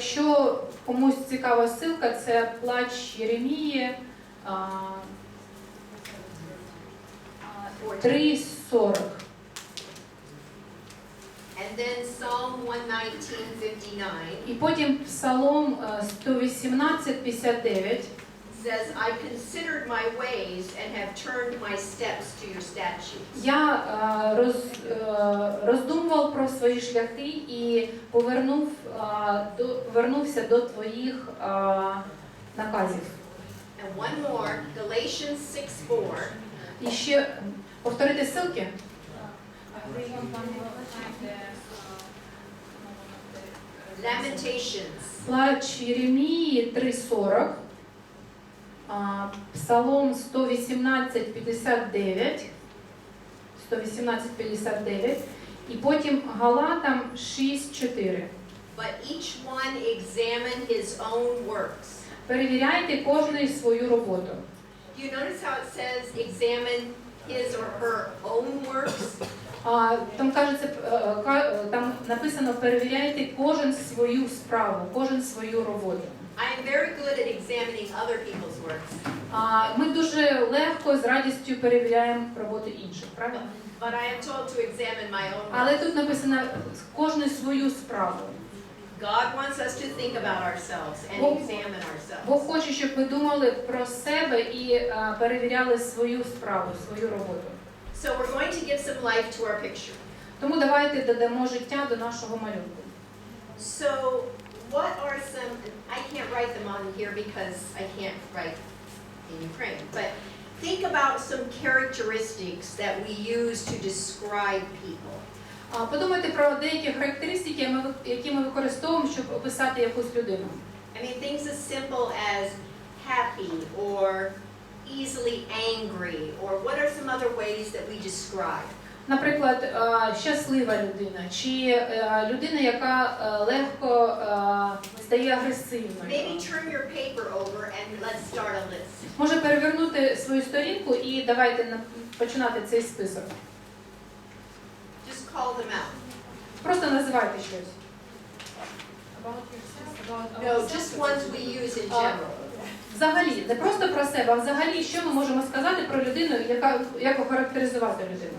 Якщо комусь цікава ссылка, це плач Єремії а, а, 3.40. And then Psalm 119:59 І потім Псалом е, 118.59. says, I considered my ways and have turned my steps to your statutes. Я е, роз, е, роздумував про свої шляхи і повернув, е, до, повернувся до твоїх е, наказів. And one more, Galatians 6:4 І ще повторити ссылки? Lamentations Плач Єремії 3.40, Псалом 118.59, 118.59, і потім Галатам 6.4. But each one examine his own works. Перевіряйте кожний свою роботу. Do you notice how it says examine his or her own works? А, там кажеться, е, ка- е, там написано перевіряйте кожен свою справу, кожен свою роботу. I am very good at examining other people's works, А, ми дуже легко з радістю перевіряємо роботу інших, правильно? but I am told to examine my own Але тут написано кожну свою справу. God wants us to think about ourselves and Well- examine ourselves. Бог хоче, щоб ми думали про себе і е, перевіряли свою справу, свою роботу. So we're going to give some life to our picture. Тому давайте додамо життя до нашого малюнку. So what are some, I can't write them on here because I can't write in Ukraine, but think about some characteristics that we use to describe people. А, Подумайте про деякі характеристики, ми ви- які ми використовуємо, щоб описати якусь людину. I mean, things as simple as happy or easily angry, or what are some other ways that we describe? Наприклад, е, щаслива людина, чи е, людина, яка е, легко стає агресивною. Maybe turn your paper over and let's start a list. Може перевернути свою сторінку і давайте на- починати цей список. Just call them out. Просто називайте щось. No, just ones we use in general. Взагалі, не просто про себе, а взагалі, що ми можемо сказати про людину, яка як охарактеризувати людину.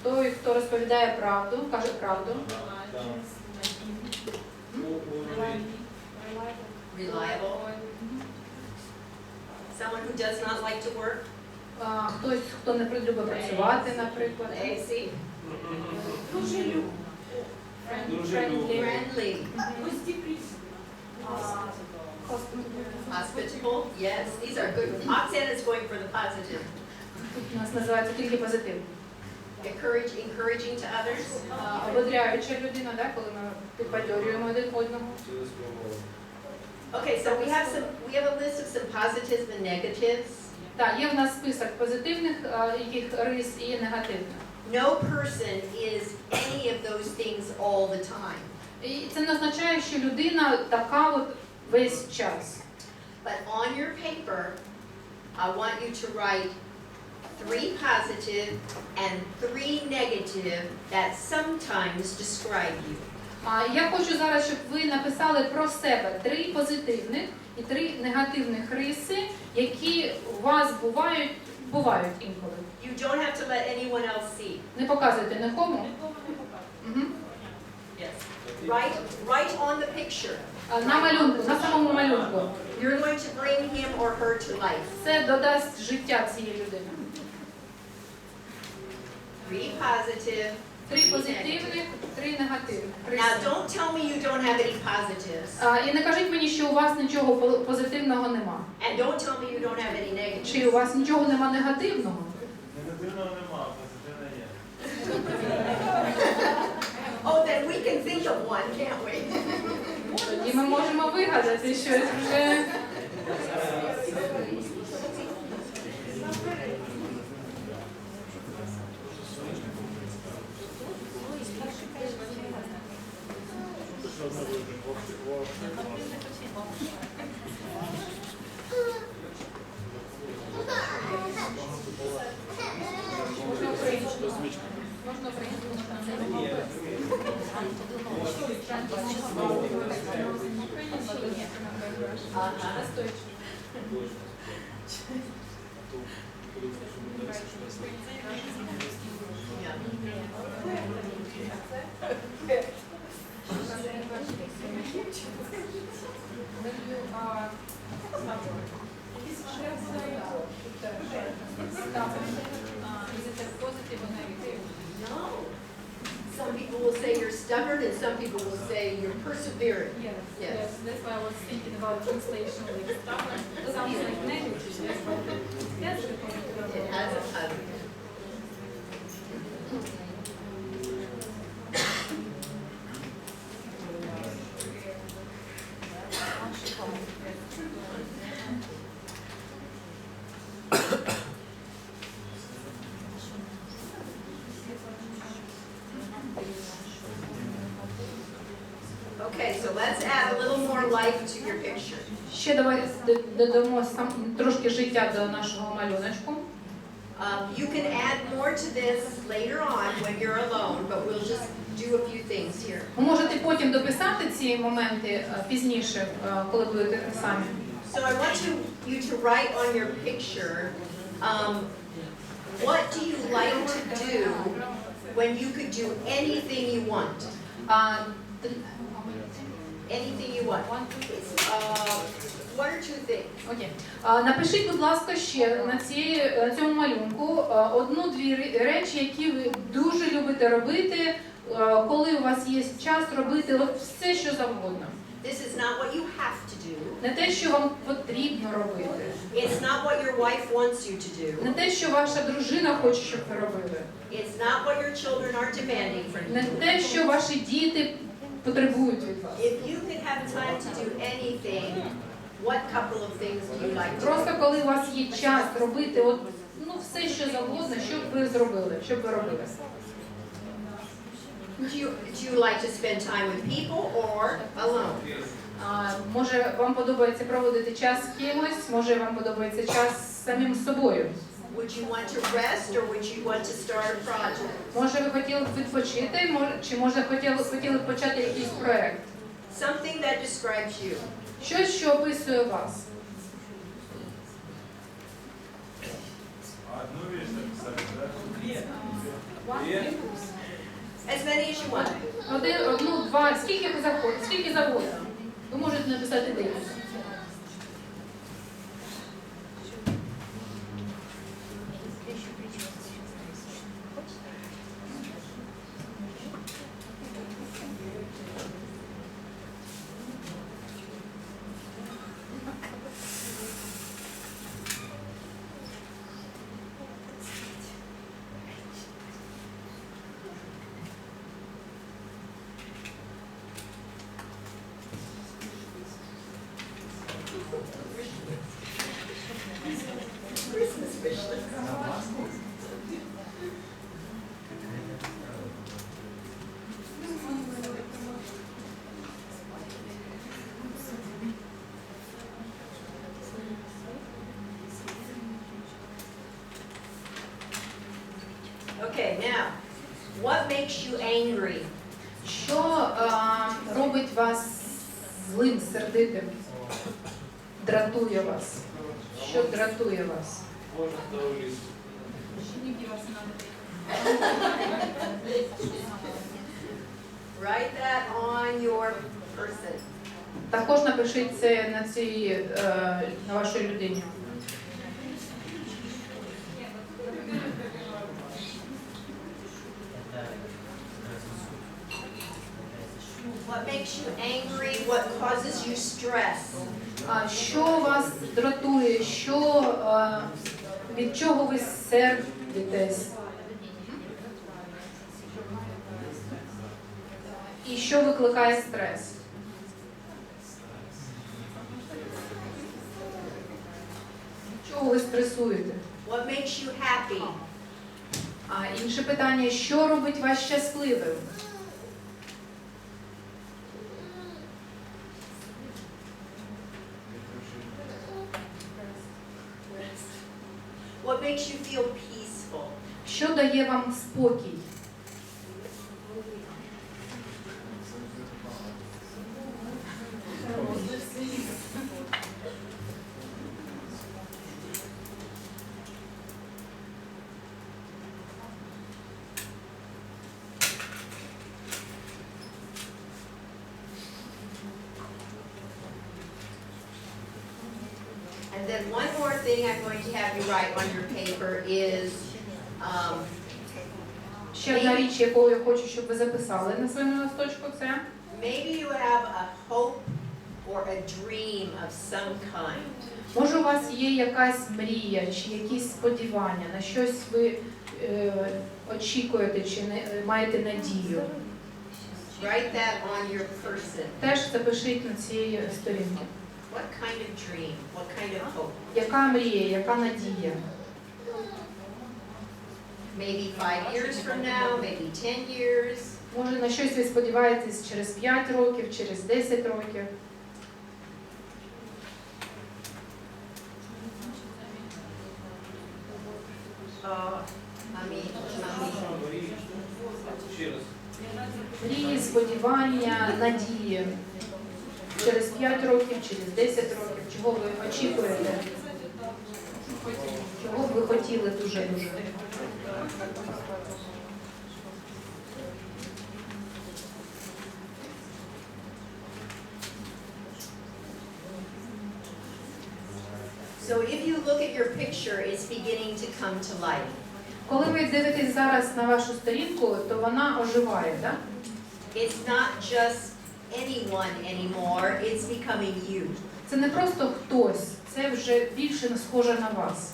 Той, хто розповідає правду, каже правду. Reliable. Someone who does not like to work. А, Хтось, хто не любить працювати, наприклад. Lazy. Friendly. Friendly. Hospitable. Yes, these are good. Oxana is going for the positive. Тут у нас називається тільки позитив. Encourage, encouraging to others. А, Ободряюча людина, да, коли ми підбадьорюємо один одного. Okay, so we have some, we have a list of some positives and negatives. Так, є в нас список позитивних а, яких рис і негативних. No person is any of those things all the time. І це не означає, що людина така от весь час. But on your paper, I want you to write three positive and three negative that sometimes describe you. А я хочу зараз, щоб ви написали про себе три позитивних і три негативних риси, які у вас бувають, бувають інколи. You don't have to let anyone else see. Не показуйте нікому. Мгм. Yes. On the picture. А, На малюнку, на самому малюнку. You're going to bring him or her to life. Це додасть життя цієї людини. Three positive, Три позитивних, три негативних. Три Now, сильних. don't tell me you don't have any positives, А, І не кажіть мені, що у вас нічого по- позитивного нема. and don't tell me you don't have any negatives. Чи у вас нічого нема негативного? Негативного нема, позитивне є. Oh, then we can think of one, can't we? Тоді ми можемо вигадати щось вже. Можна українською. No. Persevering. Yes, Yes. yes, that's why I was thinking about translation, like stubborn, sounds like negative, yes, but that's the point. It has a positive. Okay, so let's add a little more life to your picture. Ще давай д- додамо сам трошки життя до нашого малюночку. Um, you can add more to this later on when you're alone, but we'll just do a few things here. Ви можете потім дописати ці моменти е, пізніше, е, коли будете самі. So I want you, you to write on your picture, um, what do you like to do when you could do anything you want? А, т- Anything you want. Uh, one or two things. Окей. А, Напишіть, будь ласка, ще на, ці, на цьому малюнку е, одну-дві ри- речі, які ви дуже любите робити, е, коли у вас є час робити от все, що завгодно. This is not what you have to do. Не те, що вам потрібно робити, It's not what your wife wants you to do. не те, що ваша дружина хоче, щоб ви робили, It's not what your children are demanding from не you. те, що ваші діти потребують від вас. If you could have time to do anything, what couple of things do you like to do? Просто коли у вас є час робити от, ну, все, що завгодно, що б ви зробили, що б ви робили. Do you, do you like to spend time with people or alone? А, може, вам подобається проводити час з кимось, може вам подобається час з самим собою. Would you want to rest or would you want to start a project? Може, ви хотіли б відпочити, може, чи може хотіли, хотіли б почати якийсь проект. Something that describes you. Щось, що описує вас. Одну віч написати, так? As many as you want. Один, одну, два, скільки ви захочете, скільки завгодно. Ви можете написати декілька. Okay, now, what makes you angry? Що е, робить вас злим, сердитим? Дратує вас? Що дратує вас? Write that on your person. Також напишіть це на цій е, на вашій людині. What makes you angry? What causes you stress? А що вас дратує? Що, від чого ви сердитесь? І що викликає стрес? Чого ви стресуєте? What makes you happy? А інше питання, що робить вас щасливим? What makes you feel peaceful? Що дає вам спокій? And then one more thing I'm going to have you write on your paper is, um, Ще одна річ, яку я хочу, щоб ви записали на своєму листочку, це maybe you have a hope or a dream of some kind. може у вас є якась мрія чи якісь сподівання, на щось ви е, очікуєте чи не, маєте надію. Write that on your person. Теж запишіть на цій сторінці. What kind of dream? What kind of hope? Яка мрія, яка надія? Maybe five years from now, maybe ten years. Може на щось ви сподіваєтесь через 5 років, через 10 років. Uh. Ще раз. Мрії, сподівання, надії. Через 5 років, через 10 років, чого ви очікуєте? Чого б ви хотіли дуже-дуже? So if you look at your picture, it's beginning to come to life. Коли ви дивитесь зараз на вашу сторінку, то вона оживає, так? It's not just anyone anymore, it's becoming you. Це не просто хтось, це вже більше схоже на вас.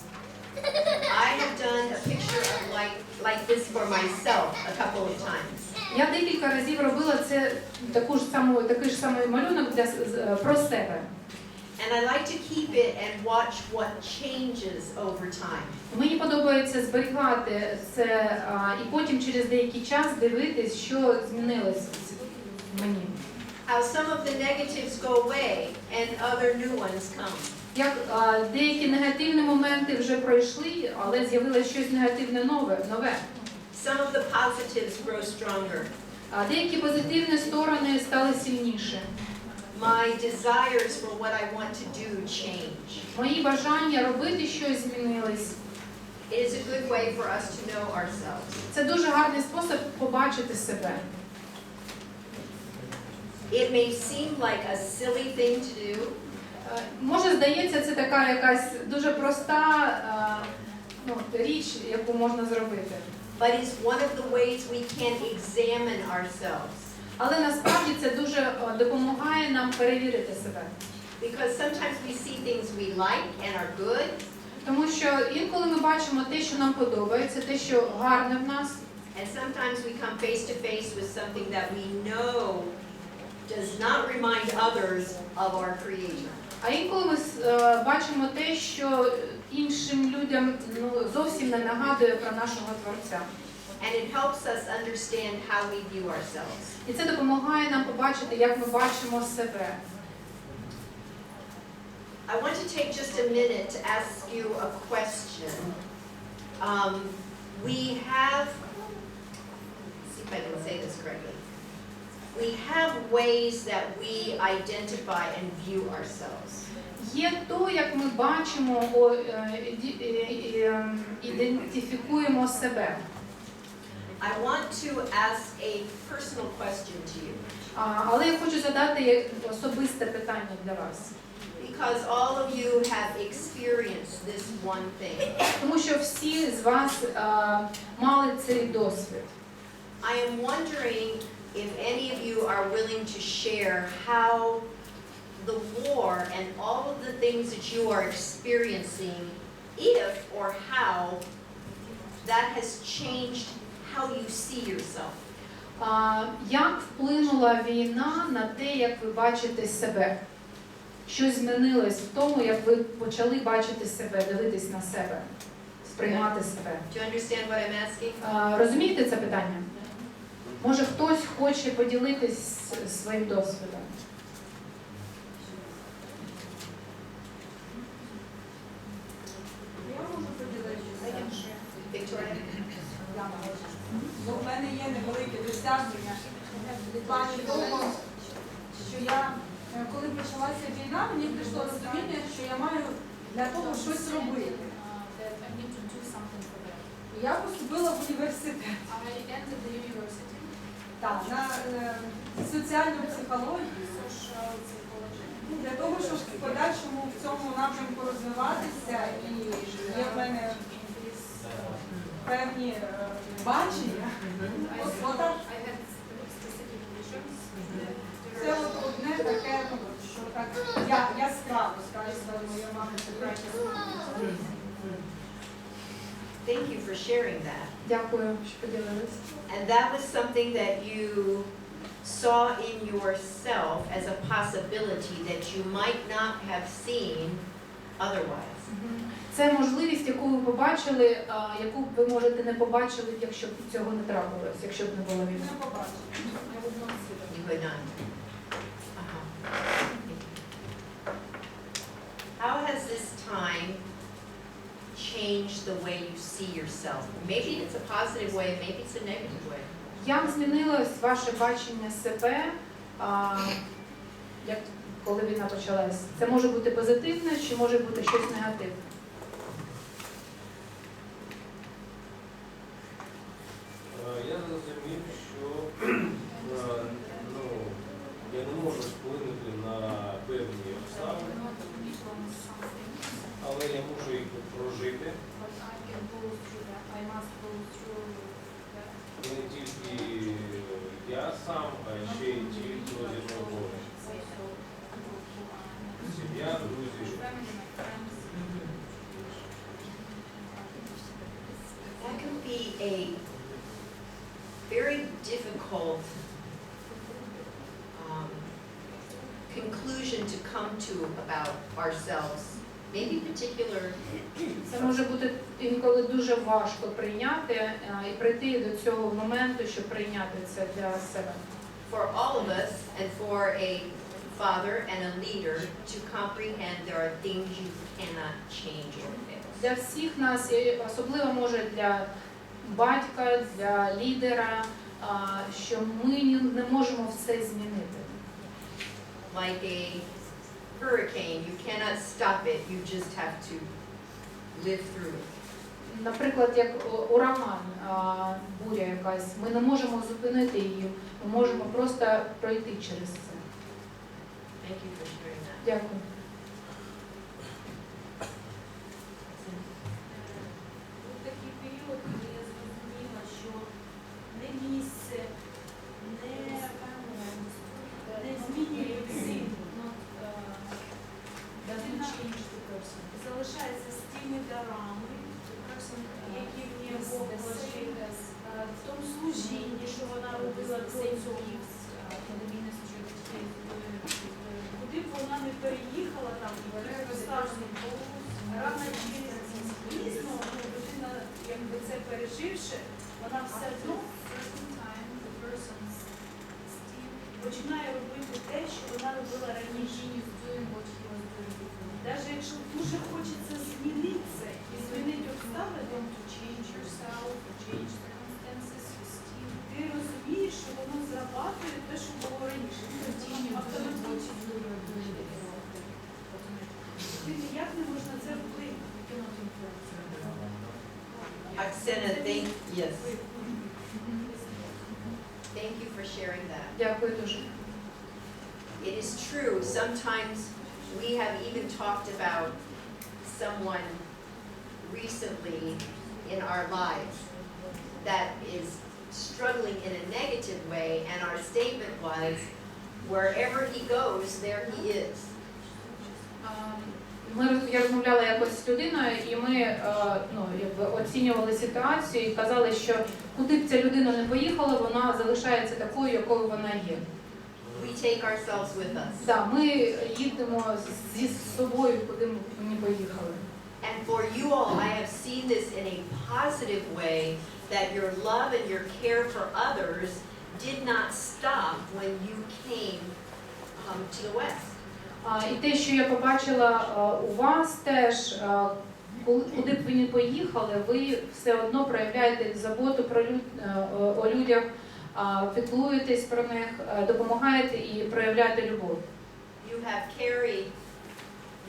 I have done a picture of like, like this for myself a couple of times. Я декілька разів робила це таку ж саму, такий ж самий малюнок для с- з- про себе. And I like to keep it and watch what changes over time. Мені подобається зберігати це а, і потім через деякий час дивитись, що змінилось в мені. How some of the negatives go away and other new ones come. Як а, деякі негативні моменти вже пройшли, але з'явилось щось негативне нове, нове. Some of the positives grow stronger. А деякі позитивні сторони стали сильніше. My desires for what I want to do change. Мої бажання робити щось змінились. It is a good way for us to know ourselves. Це дуже гарний спосіб побачити себе. It may seem like a silly thing to do, Може, здається, це така якась дуже проста е, ну, річ, яку можна зробити. but it's one of the ways we can examine ourselves. Але насправді це дуже е, допомагає нам перевірити себе. Because sometimes we see things we like and are good, Тому що інколи ми бачимо те, що нам подобається, те, що гарне в нас, and sometimes we come face to face with something that we know does not remind others of our Creator. а інколи ми е, бачимо те, що іншим людям ну, зовсім не нагадує про нашого Творця. And it helps us understand how we view ourselves. І це допомагає нам побачити, як ми бачимо себе. I want to take just a minute to ask you a question. Um, we have, let's see if I can say this correctly. We have ways that we identify and view ourselves. Є то, як ми бачимо, о, е, іді- е, е, ем, ідентифікуємо себе. I want to ask a personal question to you А, Але я хочу задати як особисте питання для вас. because all of you have experienced this one thing. Тому що всі з вас е, мали цей досвід. I am wondering if any of you are willing to share how the war and all of the things that you are experiencing, if or how that has changed how you see yourself. А, Як вплинула війна на те, як ви бачите себе? Щось змінилось в тому, як ви почали бачити себе, дивитись на себе, сприймати себе. Do you understand what I'm asking? А, Розумієте це питання? Може хтось хоче поділитись своїм досвідом? Я можу поділитися. Бо в мене є невелике досягнення. В плані того, що я, е, коли почалася війна, мені прийшло розуміння, що я маю для того щось робити. І Я поступила в університет I entered the university, так, на е, соціальну психологію. psychology. Ну, Для того, щоб в подальшому в цьому напрямку розвиватися, і є в мене певні е, бачення. От, отак, це от одне таке, що так я, яскраво, скажімо, я мабуть, це краще. Thank you for sharing that. Дякую, що поділились. And that was something that you saw in yourself as a possibility that you might not have seen otherwise. Це можливість, яку ви побачили, а, яку б ви можете не побачили, якщо б цього не трапилось, якщо б не було війни. Не побачу. I would not see them. You would not. Uh-huh. How has this time changed the way you see yourself? Maybe it's a positive way, maybe it's a negative way. Як змінилось ваше бачення себе, а, як, коли війна почалась? Це може бути позитивне чи може бути щось негативне? Е, Я зрозумів, що е, ну, я не можу вплинути на певні I обставини, cannot influence something, але я можу їх прожити. but I can go through that. I must go through that. І не тільки я сам, а ще й ті, хто зі мною поруч. Also, people who are Сім'я, друзі. family, my friends. That can be a very difficult um, conclusion to come to about ourselves. Maybe particular Це може бути інколи дуже важко прийняти а, і прийти до цього моменту, щоб прийняти це для себе. for all of us and for a father and a leader to comprehend there are things you cannot change or fix. Для всіх нас, і особливо може для батька, для лідера, а, що ми не можемо все змінити. Like a hurricane, you cannot stop it, you just have to live through it. Наприклад, як о, ураган, а, буря якась, ми не можемо зупинити її, ми можемо просто пройти через це. Thank you for sharing that. Дякую. Був такий період, коли я зрозуміла, що не місце, не, не змінює людину. Doesn't change the person. Залишається з тими дарами, які в ній Бог вложив, е, в тому служінні, що вона робила до цього. Куди б вона не переїхала там, рано чи пізно, ну, людина, якби це переживши, вона все одно починає робити те, що вона робила раніше. Навіть якщо дуже хочеться змінити і змінити обставини, ти Oksana, thank, yes. Thank you for sharing that. Дякую дуже. It is true, sometimes we have even talked about someone recently in our lives that is struggling in a negative way, and our statement was, wherever he goes, there he is. Ем, Ми я розмовляла якось з людиною, і ми е, ну, якби оцінювали ситуацію і казали, що куди б ця людина не поїхала, вона залишається такою, якою вона є. We take ourselves with us. Да, ми їдемо зі собою, куди б ми не поїхали. And for you all, I have seen this in a positive way, that your love and your care for others did not stop when you came um, to the West. І те, що я побачила е, у вас теж, е, куди б ви не поїхали, ви все одно проявляєте заботу про люд, е, о людях, піклуєтесь про них, е, допомагаєте і проявляєте любов. You have carried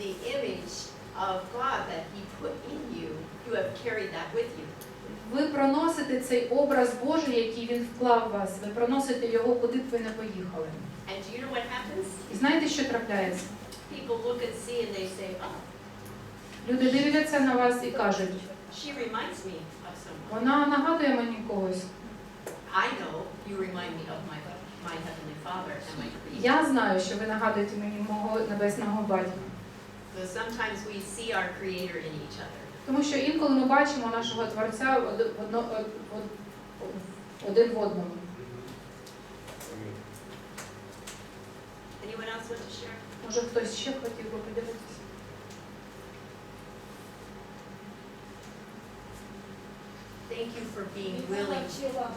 the image of God that He put in you. You have carried that with you. Ви проносите цей образ Божий, який він вклав в вас. Ви проносите його, куди б ви не поїхали. And do you know what happens? І знаєте, що трапляється? People look and see and they say, oh, Люди дивляться на вас і кажуть, she reminds me of someone. вона нагадує мені когось. I know you remind me of my, my Heavenly Father and my Creator. Я знаю, що ви нагадуєте мені мого небесного батька. So sometimes we see our Creator in each other. Тому що інколи ми бачимо нашого Творця од- один в одному. Може хтось ще хотів би подивитися? Thank you for being willing. навчила,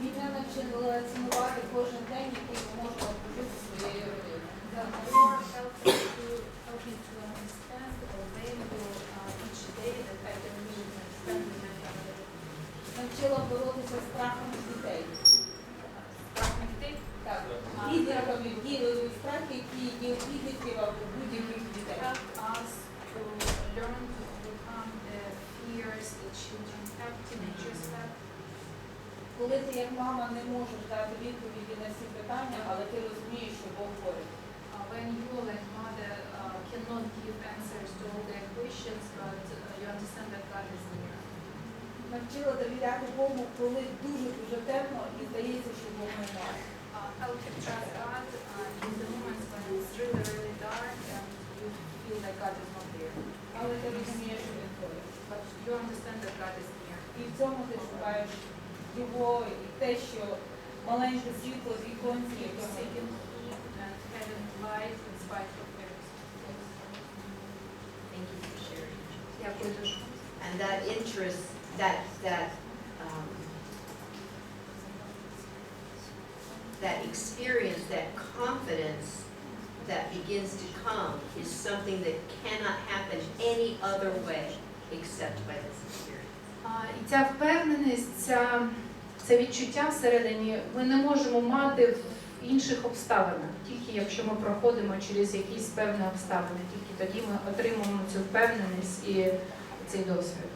мене навчила цінувати кожен день, який ми можемо прожити своєю родиною. Навчила боротися з страхом дітей. Страхом дітей Так, лідерами ділили страхи, які є у підлітків або будь-яких дітей. us to learn to overcome the fears that children have, teenagers have. Коли ти як мама не можеш дати відповіді на всі питання, але ти розумієш, що Бог поряд. Uh, when you, like mother, cannot give answers to all their questions, but uh, you understand that God is near. Навчила довіряти Богу, коли дуже-дуже темно і здається, що Бог немає. Uh, help you trust God uh, in the moments when it's really, really dark and you feel like God is not there. Але ти розумієш, що він поряд. But you understand that God is near. І в цьому ти шукаєш його і те, що маленьке світло з віконці, яке Seeking Him and having light in spite of And that interest, that, that, um, that experience, that confidence that begins to come is something that cannot happen any other way except by this experience. А, І ця впевненість, ця, це відчуття всередині ми не можемо мати в інших обставинах, тільки якщо ми проходимо через якісь певні обставини, тільки тоді ми отримуємо цю впевненість і цей досвід.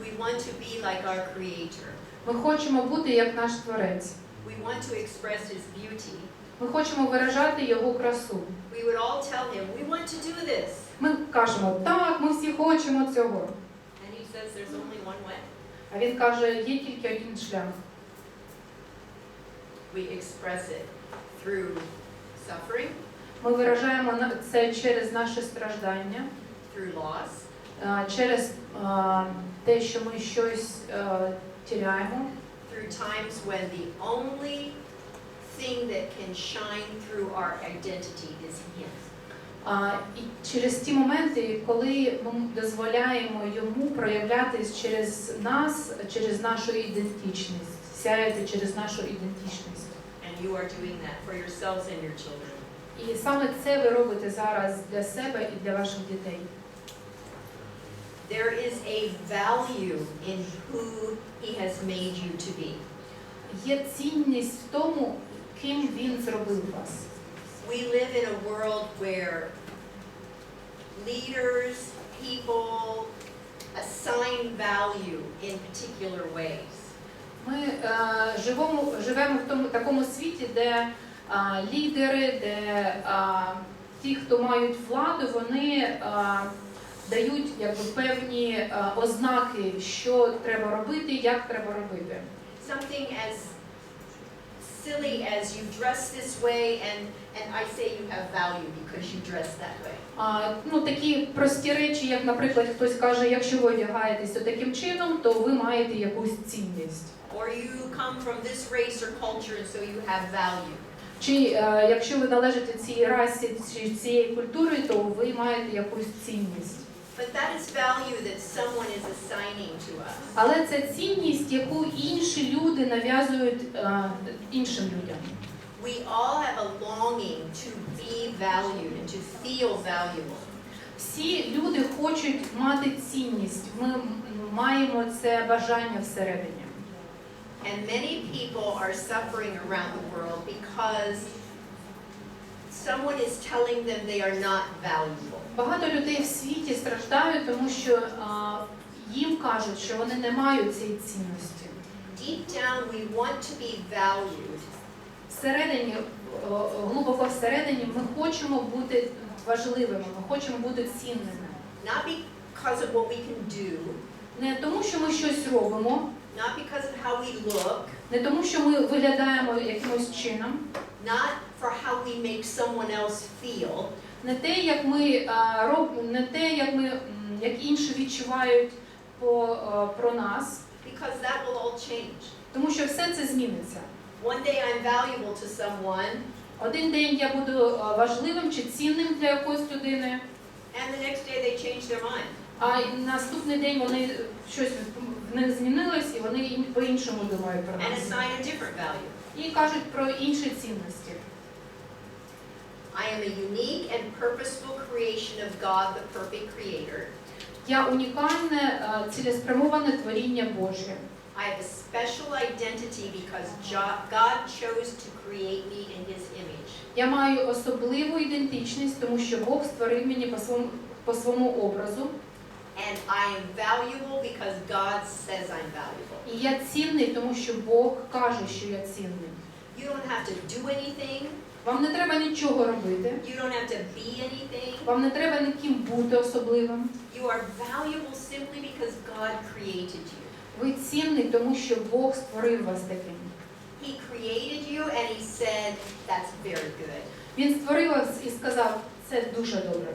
We want to be like our Creator. Ми хочемо бути як наш творець. We want to express His beauty. Ми хочемо виражати його красу. We would all tell Him, we want to do this. Ми кажемо, так, ми всі хочемо цього. And He says there's only one way. А він каже, є тільки один шлях. We express it through suffering, Ми виражаємо на- це через наше страждання, through loss, е, через е, те, що ми щось е, тіряємо. through times when the only thing that can shine through our identity is Him. А, І через ті моменти, коли ми дозволяємо йому проявлятись через нас, через нашу ідентичність, сяяти через нашу ідентичність. And you are doing that for yourselves and your children. І саме це ви робите зараз для себе і для ваших дітей. There is a value in who He has made you to be. Є цінність в тому, ким він зробив вас. We live in a world where leaders, people assign value in particular ways. Ми е, живемо, живемо в тому такому світі, де е, лідери, де е, ті, хто мають владу, вони е, дають якби, певні е, ознаки, що треба робити, як треба робити. something as silly as you dress this way and, and I say you have value because you dress that way. А, ну, такі прості речі, як, наприклад, хтось каже, якщо ви одягаєтесь таким чином, то ви маєте якусь цінність. Or you come from this race or culture and so you have value. Чи е, якщо ви належите цій расі чи цієї культури, то ви маєте якусь цінність. But that is value that someone is assigning to us. Але це цінність, яку інші люди нав'язують е, іншим людям. We all have a longing to be valued and to feel valuable. Всі люди хочуть мати цінність. Ми маємо це бажання всередині. And many people are suffering around the world because someone is telling them they are not valuable. Багато людей в світі страждають, тому що а, їм кажуть, що вони не мають цієї цінності. Deep down, we want to be valued, Всередині, о, глибоко всередині, ми хочемо бути важливими, ми хочемо бути цінними. not because of what we can do, Не тому, що ми щось робимо, not because of how we look, не тому, що ми виглядаємо якимось чином, not for how we make someone else feel, не те, як ми а, роб, не те, як ми м, як інші відчувають по, а, про нас, because that will all change. тому що все це зміниться. One day I'm valuable to someone, Один день я буду а, важливим чи цінним для якоїсь людини, and the next day they change their mind. а наступний день вони щось в них змінилось, і вони по-іншому думають про and нас. assign a different value. І кажуть про інші цінності. I am a unique and purposeful creation of God, the perfect creator. Я унікальне, а, цілеспрямоване творіння Боже. I have a special identity because Jo- God chose to create me in his image. Я маю особливу ідентичність, тому що Бог створив мені по своєму, по своєму образу. And I am valuable because God says I'm valuable. І я цінний, тому що Бог каже, що я цінний. You don't have to do anything. Вам не треба нічого робити, You don't have to be anything. вам не треба ніким бути особливим. You are valuable simply because God created you. Ви цінний, тому що Бог створив вас таким. He created you and he said, that's very good. Він створив вас і сказав, це дуже добре.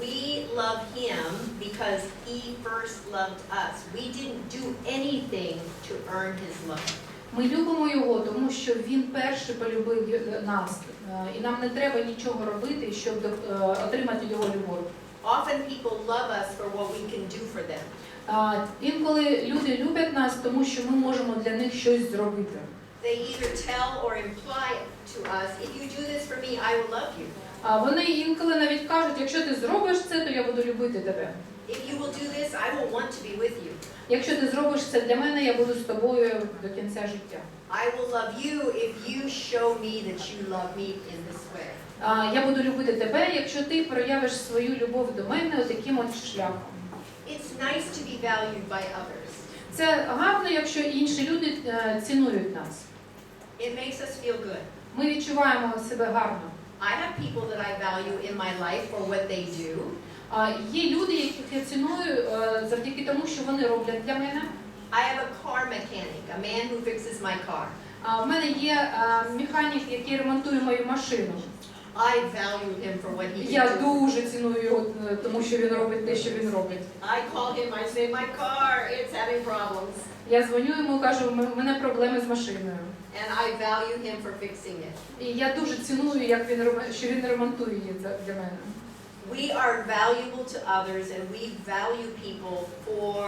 We love him because he first loved us. We didn't do anything to earn his love. Ми любимо його, тому що він перший полюбив й- нас. Е, І нам не треба нічого робити, щоб до- е, отримати його любов. Often people love us for what we can do for them. А, Інколи люди люблять нас, тому що ми можемо для них щось зробити. They either tell or imply to us, if you do this for me, I will love you. А вони інколи навіть кажуть, якщо ти зробиш це, то я буду любити тебе. If you will do this, I will want to be with you. Якщо ти зробиш це для мене, я буду з тобою до кінця життя. I will love you if you show me that you love me in this way. А, Я буду любити тебе, якщо ти проявиш свою любов до мене таким от шляхом. It's nice to be valued by others. Це гарно, якщо інші люди е, цінують нас. It makes us feel good. Ми відчуваємо себе гарно. I have people that I value in my life for what they do. Є люди, яких я ціную е, завдяки тому, що вони роблять для мене. I have a car mechanic, a man who fixes my car. В мене є е, механік, який ремонтує мою машину. I value him for what he Я дуже ціную його, е, тому що він робить те, що він робить. I call him, I say, my car, it's having problems. Я дзвоню йому кажу, у мене проблеми з машиною. And I value him for fixing it. І я дуже ціную, як він що він ремонтує її для мене. We are valuable to others and we value people for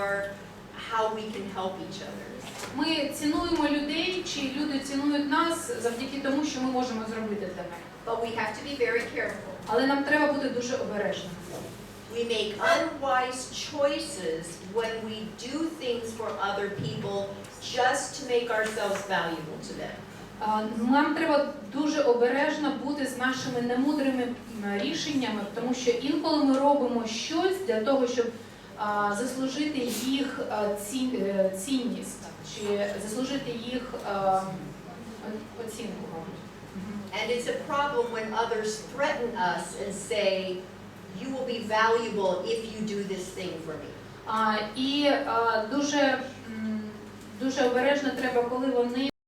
how we can help each other. Ми цінуємо людей, чи люди цінують нас завдяки тому, що ми можемо зробити для них. But we have to be very careful. Але нам треба бути дуже обережними. We make unwise choices when we do things for other people just to make ourselves valuable to them. Нам треба дуже обережно бути з нашими немудрими рішеннями, тому що інколи ми робимо щось для того, щоб заслужити їх е, цінність чи заслужити їх оцінку. And it's a problem when others threaten us and say, you will be valuable if you do this thing for me. А, І а, дуже дуже обережно треба, коли вони